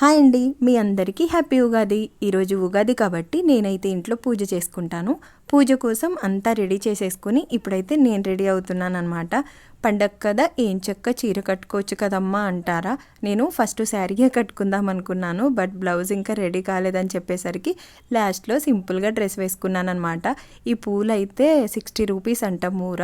Hi అండి మీ అందరికీ happy Ugadi. ఈరోజు ఉగాది కాబట్టి నేనైతే ఇంట్లో పూజ చేసుకుంటాను. పూజ కోసం అంతా రెడీ చేసేసుకొని ఇప్పుడైతే నేను రెడీ అవుతున్నాను అనమాట పండగ కదా ఏం చెక్క చీర కట్టుకోవచ్చు కదమ్మా అంటారా. నేను ఫస్ట్ శారీయే కట్టుకుందాం అనుకున్నాను బట్ బ్లౌజ్ ఇంకా రెడీ కాలేదని చెప్పేసరికి లాస్ట్లో సింపుల్గా డ్రెస్ వేసుకున్నాను అనమాట ఈ పూలు అయితే సిక్స్టీ రూపీస్ అంట మూర.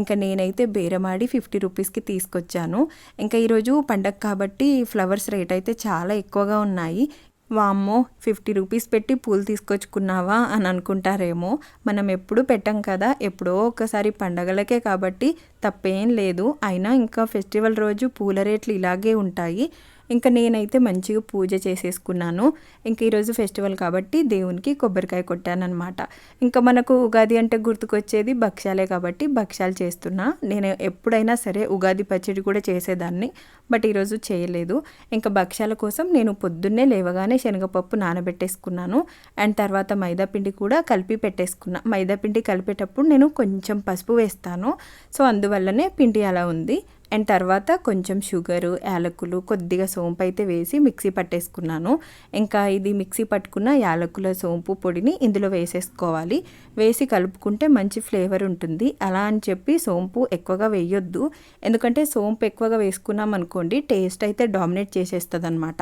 ఇంకా నేనైతే బేరమాడి ఫిఫ్టీ రూపీస్కి తీసుకొచ్చాను. ఇంకా ఈరోజు పండగ కాబట్టి ఫ్లవర్స్ రేట్ అయితే చాలా ఎక్కువగా ఉన్నాయి. వామ్మో ఫిఫ్టీ రూపీస్ పెట్టి పూలు తీసుకొచ్చుకున్నావా అని అనుకుంటారేమో. మనం ఎప్పుడు పెట్టం కదా ఎప్పుడో ఒకసారి పండగలకే కాబట్టి తప్పేం లేదు. అయినా ఇంకా ఫెస్టివల్ రోజు పూల రేట్లు ఇలాగే ఉంటాయి. ఇంకా నేనైతే మంచిగా పూజ చేసేసుకున్నాను. ఇంక ఈరోజు ఫెస్టివల్ కాబట్టి దేవునికి కొబ్బరికాయ కొట్టానమాట ఇంకా మనకు ఉగాది అంటే గుర్తుకొచ్చేది భక్ష్యాలే కాబట్టి భక్ష్యాలు చేస్తున్నా. నేను ఎప్పుడైనా సరే ఉగాది పచ్చడి కూడా చేసేదాన్ని బట్ ఈరోజు చేయలేదు. ఇంకా భక్ష్యాల కోసం నేను పొద్దున్నే లేవగానే శనగపప్పు నానబెట్టేసుకున్నాను. అండ్ తర్వాత మైదాపిండి కూడా కలిపి పెట్టేసుకున్నా. మైదాపిండి కలిపేటప్పుడు నేను కొంచెం పసుపు వేస్తాను. సో అందువల్లనే పిండి అలా ఉంది. అండ్ తర్వాత కొంచెం షుగరు యాలకులు కొద్దిగా సోంపు అయితే వేసి మిక్సీ పట్టేసుకున్నాను. ఇంకా ఇది మిక్సీ పట్టుకున్న యాలకుల సోంపు పొడిని ఇందులో వేసేసుకోవాలి. వేసి కలుపుకుంటే మంచి ఫ్లేవర్ ఉంటుంది. అలా అని చెప్పి సోంపు ఎక్కువగా వేయొద్దు. ఎందుకంటే సోంపు ఎక్కువగా వేసుకున్నాం అనుకోండి టేస్ట్ అయితే డామినేట్ చేసేస్తుంది అనమాట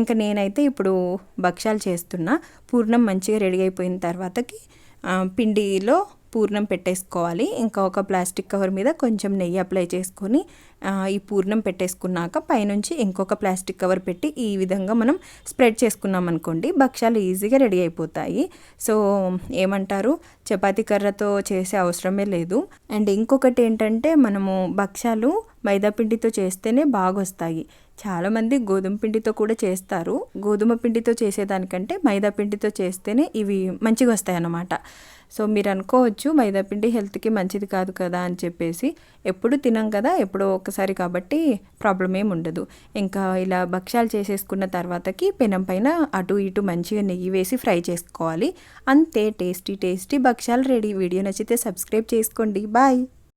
ఇంకా నేనైతే ఇప్పుడు భక్ష్యాలు చేస్తున్నా. పూర్ణం మంచిగా రెడీ అయిపోయిన తర్వాతకి పిండిలో పూర్ణం పెట్టేసుకోవాలి. ఇంకా ఒక ప్లాస్టిక్ కవర్ మీద కొంచెం నెయ్యి అప్లై చేసుకొని ఈ పూర్ణం పెట్టేసుకున్నాక పైనుంచి ఇంకొక ప్లాస్టిక్ కవర్ పెట్టి ఈ విధంగా మనం స్ప్రెడ్ చేసుకున్నాం అనుకోండి భక్ష్యాలు ఈజీగా రెడీ అయిపోతాయి. సో ఏమంటారు? చపాతీ కర్రతో చేసే అవసరమే లేదు. అండ్ ఇంకొకటి ఏంటంటే మనము భక్ష్యాలు మైదాపిండితో చేస్తేనే బాగా వస్తాయి చాలామంది గోధుమ పిండితో కూడా చేస్తారు. గోధుమ పిండితో చేసేదానికంటే మైదా పిండితో చేస్తేనే ఇవి మంచిగా వస్తాయి అన్నమాట సో మీరు అనుకోవచ్చు మైదాపిండి హెల్త్కి మంచిది కాదు కదా అని చెప్పేసి ఎప్పుడు తినం కదా ఎప్పుడో ఒకసారి కాబట్టి ప్రాబ్లం ఏమి ఉండదు. ఇంకా ఇలా భక్ష్యాలు చేసేసుకున్న తర్వాతకి పెనం పైన అటు ఇటు మంచిగా నెయ్యి వేసి ఫ్రై చేసుకోవాలి. అంతే టేస్టీ టేస్టీ భక్ష్యాలు రెడీ. వీడియో నచ్చితే సబ్స్క్రైబ్ చేసుకోండి. బాయ్!